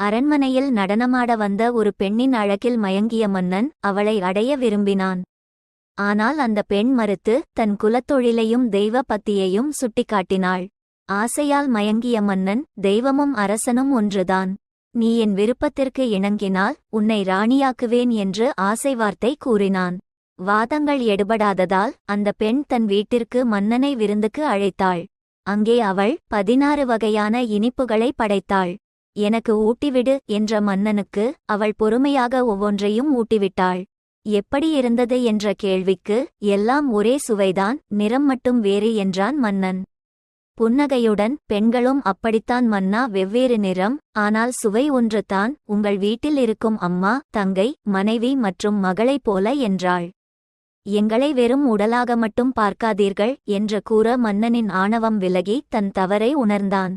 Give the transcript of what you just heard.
அரண்மனையில் நடனமாட வந்த ஒரு பெண்ணின் அழகில் மயங்கிய மன்னன் அவளை அடைய விரும்பினான். ஆனால் அந்த பெண் மறுத்து தன் குலத்தொழிலையும் தெய்வ பத்தியையும் சுட்டிக்காட்டினாள். ஆசையால் மயங்கிய மன்னன் தெய்வமும் அரசனும் ஒன்றுதான். நீ என் விருப்பத்திற்கு இணங்கினால் உன்னை ராணியாக்குவேன் என்று ஆசை வார்த்தை கூறினான். வாதங்கள் எடுபடாததால் அந்த பெண் தன் வீட்டிற்கு மன்னனை விருந்துக்கு அழைத்தாள். அங்கே அவள் பதினாறு வகையான இனிப்புகளை படைத்தாள். எனக்கு ஊட்டிவிடு என்ற மன்னனுக்கு அவள் பொறுமையாக ஒவ்வொன்றையும் ஊட்டிவிட்டாள். எப்படி இருந்தது என்ற கேள்விக்கு எல்லாம் ஒரே சுவைதான் நிறம் மட்டும் வேறு என்றான் மன்னன். புன்னகையுடன் பெண்களும் அப்படித்தான் மன்னா வெவ்வேறு நிறம் ஆனால் சுவை ஒன்றுதான் உங்கள் வீட்டில் இருக்கும் அம்மா தங்கை மனைவி மற்றும் மகளைப் போல என்றாள். எங்களை வெறும் உடலாக மட்டும் பார்க்காதீர்கள் என்று கூற மன்னனின் ஆணவம் விலகி தன் தவறை உணர்ந்தான்.